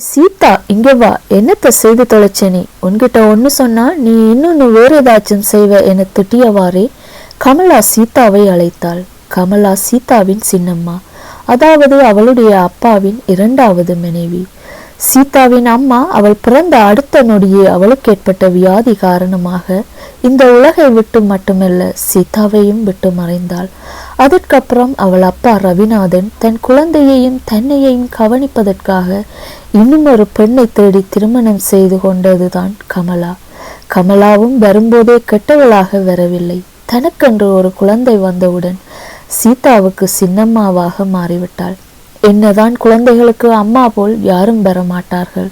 சீதா இங்க வா. என்னத்த செய்து தொலைச்ச நீ? உன்கிட்ட ஒன்று சொன்னா நீ இன்னொன்னு வேறு ஏதாச்சும் செய்வ என திட்டியவாறே கமலா சீதாவை அழைத்தாள். கமலா சீதாவின் சின்னம்மா. அதாவது அவளுடைய அப்பாவின் இரண்டாவது மனைவி. சீதாவின் அம்மா அவள் பிறந்த அடுத்த நொடியே அவளுக்கு ஏற்பட்ட வியாதி காரணமாக இந்த உலகை விட்டு மட்டுமல்ல சீதாவையும் விட்டு மறைந்தாள். அதற்கப்புறம் அவள் அப்பா ரவிநாதன் தன் குழந்தையையும் தன்னையையும் கவனிப்பதற்காக இன்னும் ஒரு பெண்ணை தேடி திருமணம் செய்து கொண்டதுதான் கமலா. கமலாவும் வரும்போதே கெட்டவளாக வரவில்லை. தனக்கென்று ஒரு குழந்தை வந்தவுடன் சீதாவுக்கு சின்னம்மாவாக மாறிவிட்டாள். என்னதான் குழந்தைகளுக்கு அம்மா போல் யாரும் பெற மாட்டார்கள்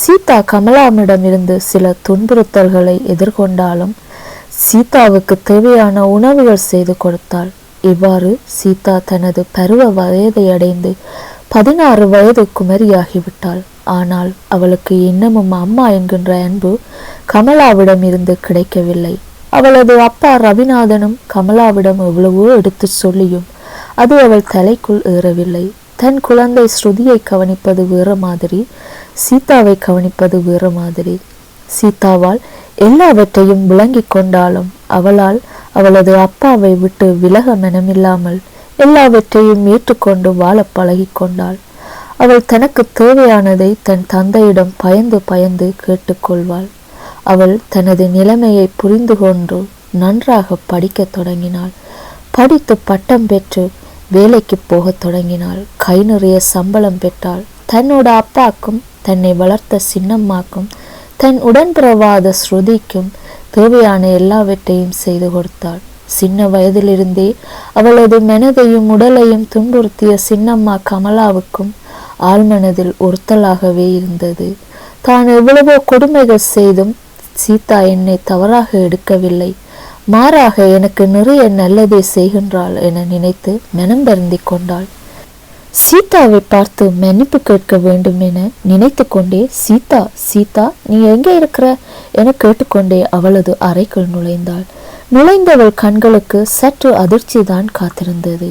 சீதா கமலாமிடமிருந்து சில துன்புறுத்தல்களை எதிர்கொண்டாலும் சீதாவுக்கு தேவையான உணவுகள் செய்து கொடுத்தாள். இவ்வாறு சீதா தனது பருவ வயதை அடைந்து பதினாறு வயது குமரியாகிவிட்டாள். ஆனால் அவளுக்கு இன்னமும் அம்மா என்கின்ற அன்பு கமலாவிடம் இருந்து கிடைக்கவில்லை. அவளது அப்பா ரவிநாதனும் கமலாவிடம் எவ்வளவோ எடுத்து சொல்லியும் அது அவள் தலைக்குள் ஏறவில்லை. தன் குழந்தை ஸ்ருதியை கவனிப்பது வேறு மாதிரி சீதாவை கவனிப்பது வேறு மாதிரி. சீதாவால் எல்லாவற்றையும் விளங்கிக் கொண்டாலும் அவளால் அவளது அப்பாவை விட்டு விலக மனமில்லாமல் எல்லாவற்றையும் ஏற்றுக்கொண்டு வாழ பழகிக் கொண்டாள். அவள் தனக்கு தேவையானதை தன் தந்தையிடம் பயந்து பயந்து கேட்டுக்கொள்வாள் அவள் தனது நிலைமையை புரிந்து கொண்டு நன்றாக படிக்கத் தொடங்கினாள். படித்து பட்டம் பெற்று வேலைக்கு போகத் தொடங்கினாள். கை நிறைய சம்பளம் பெற்றாள். தன்னோட அப்பாக்கும் தன்னை வளர்த்த சின்னம்மாக்கும் தன் உடன்பிறவாத ஸ்ருதிக்கும் தேவையான எல்லாவற்றையும் செய்து கொடுத்தாள். சின்ன வயதிலிருந்தே அவளது மனதையும் உடலையும் துன்புறுத்திய சின்னம்மா கமலாவுக்கும் ஆழ்மனதில் ஒருத்தலாகவே இருந்தது. தான் எவ்வளவோ கொடுமைகள் செய்தும் சீதா என்னை தவறாக எடுக்கவில்லை. மாறாக எனக்கு நிறைய நல்லதே செய்கின்றாள் என நினைத்து மனம் வருந்திக் கொண்டாள். சீதாவை பார்த்து மன்னிப்பு கேட்க வேண்டும் என நினைத்து கொண்டே சீதா சீதா நீ எங்கே இருக்கிற? என கேட்டுக்கொண்டே அவளது அறைக்குள் நுழைந்தாள். நுழைந்தவள் கண்களுக்கு சற்று அதிர்ச்சி தான் காத்திருந்தது.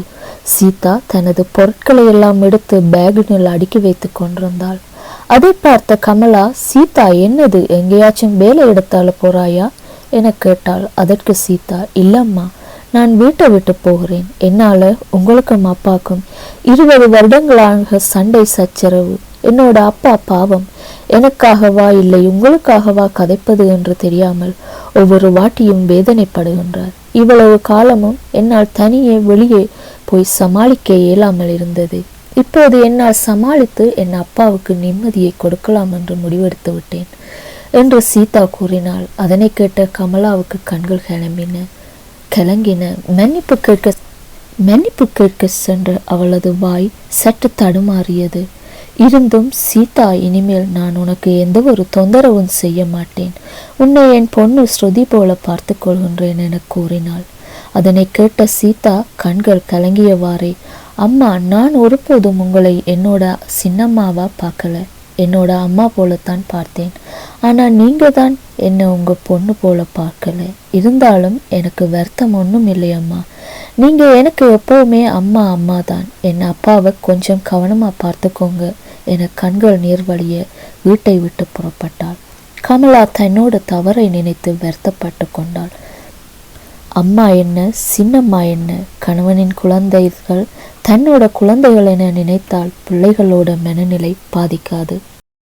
சீதா தனது பொருட்களை எல்லாம் எடுத்து பேகினில் அடுக்கி வைத்துக் கொண்டிருந்தாள். அதை பார்த்த கமலா சீதா என்னது? எங்கேயாச்சும் வேலை எடுத்தால போறாயா? என கேட்டாள் அதற்கு சீதா இல்லம்மா நான் வீட்டை விட்டு போகிறேன். என்னால உங்களுக்கும் அப்பாக்கும் இருபது வருடங்களாக சண்டை சச்சரவு. என்னோட அப்பா பாவம். எனக்காகவா இல்லை உங்களுக்காகவா கதைப்பது என்று தெரியாமல் ஒவ்வொரு வாட்டியும் வேதனைப்படுகின்றார். இவ்வளவு காலமும் என்னால் தனியே வெளியே போய் சமாளிக்க இயலாமல் இருந்தது. இப்போது என்னால் சமாளித்து என் அப்பாவுக்கு நிம்மதியை கொடுக்கலாம் என்று முடிவெடுத்து விட்டேன். என்று சீதா கூறினாள். அதனை கேட்ட கமலாவுக்கு கண்கள் கிளம்பின. கிளங்கின. மன்னிப்பு கேட்க மன்னிப்பு கேட்க சென்ற அவளது வாய் சற்று தடுமாறியது. இருந்தும் சீதா இனிமேல் நான் உனக்கு எந்த ஒரு தொந்தரவும் செய்ய மாட்டேன். உன்னை என் பொண்ணு ஸ்ருதி போல பார்த்து கொள்கின்றேன் என கூறினாள். அதனை கேட்ட சீதா கண்கள் கலங்கியவாறே அம்மா நான் ஒருபோதும் உங்களை என்னோட சின்னம்மாவா பார்க்கல. என்னோட அம்மா போலத்தான் பார்த்தேன். ஆனால் நீங்கள் தான் என்னை உங்கள் பொண்ணு போல பார்க்கல. இருந்தாலும் எனக்கு வருத்தம் ஒன்றும் இல்லையம்மா நீங்கள் எனக்கு எப்பவுமே அம்மா அம்மா தான் என் அப்பாவை கொஞ்சம் கவனமாக பார்த்துக்கோங்க. என கண்கள் நீர் வழிய வீட்டை விட்டு புறப்பட்டாள். கமலா தன்னோட தவறை நினைத்து வருத்தப்பட்டு கொண்டாள். அம்மா என்ன சின்னம்மா என்ன? கணவனின் குழந்தைகள் தன்னோட குழந்தைகள் என நினைத்தால் பிள்ளைகளோட மனநிலை பாதிக்காது.